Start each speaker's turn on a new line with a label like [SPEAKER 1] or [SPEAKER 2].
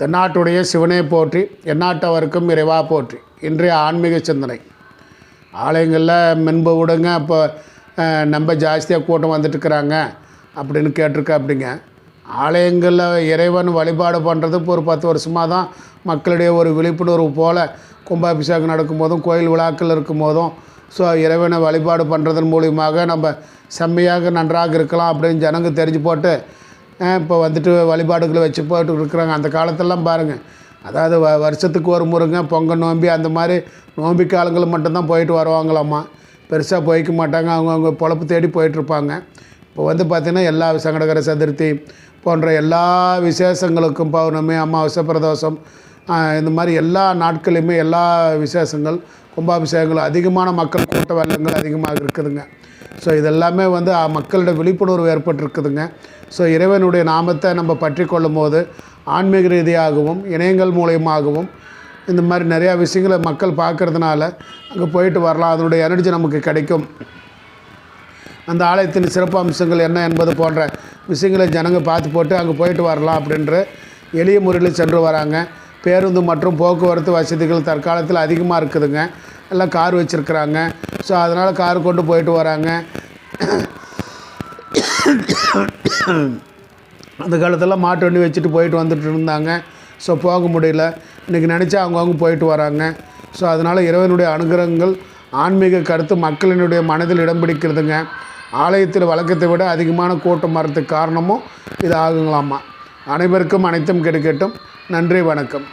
[SPEAKER 1] தென்னாட்டுடைய சிவனை போற்றி எந்நாட்டவருக்கும் இறைவா போற்றி. இன்றைய ஆன்மீக சிந்தனை. ஆலயங்களில் மென்பு விடுங்க இப்போ நம்ம ஜாஸ்தியாக கூட்டம் வந்துட்டுருக்குறாங்க அப்படின்னு கேட்டிருக்க அப்படிங்க ஆலயங்களில் இறைவன் வழிபாடு பண்ணுறது இப்போ ஒரு பத்து வருஷமாக தான் மக்களுடைய ஒரு விழிப்புணர்வு போல் கும்பாபிஷேகம் நடக்கும்போதும் கோயில் விழாக்கள் இருக்கும்போதும் ஸோ இறைவனை வழிபாடு பண்ணுறதன் மூலியமாக நம்ம செம்மையாக நன்றாக இருக்கலாம் அப்படின்னு ஜனங்க தெரிஞ்சு போட்டு இப்போ வந்துட்டு வழிபாடுகளை வச்சு போயிட்டு இருக்கிறாங்க. அந்த காலத்திலாம் பாருங்கள் அதாவது வ வருஷத்துக்கு ஒரு முறைங்க பொங்கல் நோம்பி அந்த மாதிரி நோம்பி காலங்கள் மட்டும்தான் போயிட்டு வருவாங்களாம்மா பெருசாக போய்க்க மாட்டாங்க. அவங்கவுங்க பொழப்பு தேடி போயிட்டுருப்பாங்க இப்போ வந்து பார்த்திங்கன்னா எல்லா சங்கடகர சதுர்த்தி போன்ற எல்லா விசேஷங்களுக்கும் பௌர்ணமி அமாவாசை பிரதோஷம் இந்த மாதிரி எல்லா நாட்களையுமே எல்லா விசேஷங்கள் கும்பாபிஷேகங்கள் அதிகமான மக்கள் கூட்ட வெள்ளங்கள் அதிகமாக இருக்குதுங்க. ஸோ இதெல்லாமே வந்து அஹ், மக்களிட விழிப்புணர்வு ஏற்பட்டிருக்குதுங்க. ஸோ இறைவனுடைய நாமத்தை நம்ம பற்றி கொள்ளும் போது ஆன்மீக ரீதியாகவும் இணையங்கள் மூலயமாகவும் இந்த மாதிரி நிறையா விஷயங்களை மக்கள் பார்க்கறதுனால அங்கே போயிட்டு வரலாம். அதனுடைய எனர்ஜி நமக்கு கிடைக்கும். அந்த ஆலயத்தின் சிறப்பு அம்சங்கள் என்ன என்பது போன்ற விஷயங்களை ஜனங்கள் பார்த்து போட்டு அங்கே போயிட்டு வரலாம் அப்படின்ற எளிய முறையில் சென்று வராங்க. பேருந்து மற்றும் போக்குவரத்து வசதிகள் தற்காலத்தில் அதிகமாக இருக்குதுங்க. எல்லாம் கார் வச்சுருக்குறாங்க. ஸோ அதனால் கார் கொண்டு போயிட்டு வராங்க. அந்த காலத்தில் மாட்டு வண்டி வச்சுட்டு போயிட்டு வந்துட்டு இருந்தாங்க. ஸோ போக முடியல. இன்றைக்கி நினச்சா அவங்கவுங்க போயிட்டு வராங்க. ஸோ அதனால் இறைவனுடைய அனுகிரகங்கள் ஆன்மீக கருத்து மக்களினுடைய மனதில் இடம் பிடிக்கிறதுங்க. ஆலயத்தில் வழக்கத்தை விட அதிகமான கூட்டம் வரத்துக்கு காரணமும் இது ஆகுங்களாமா அனைவருக்கும் அனைத்தும் கிடைக்கட்டும். நன்றி வணக்கம்.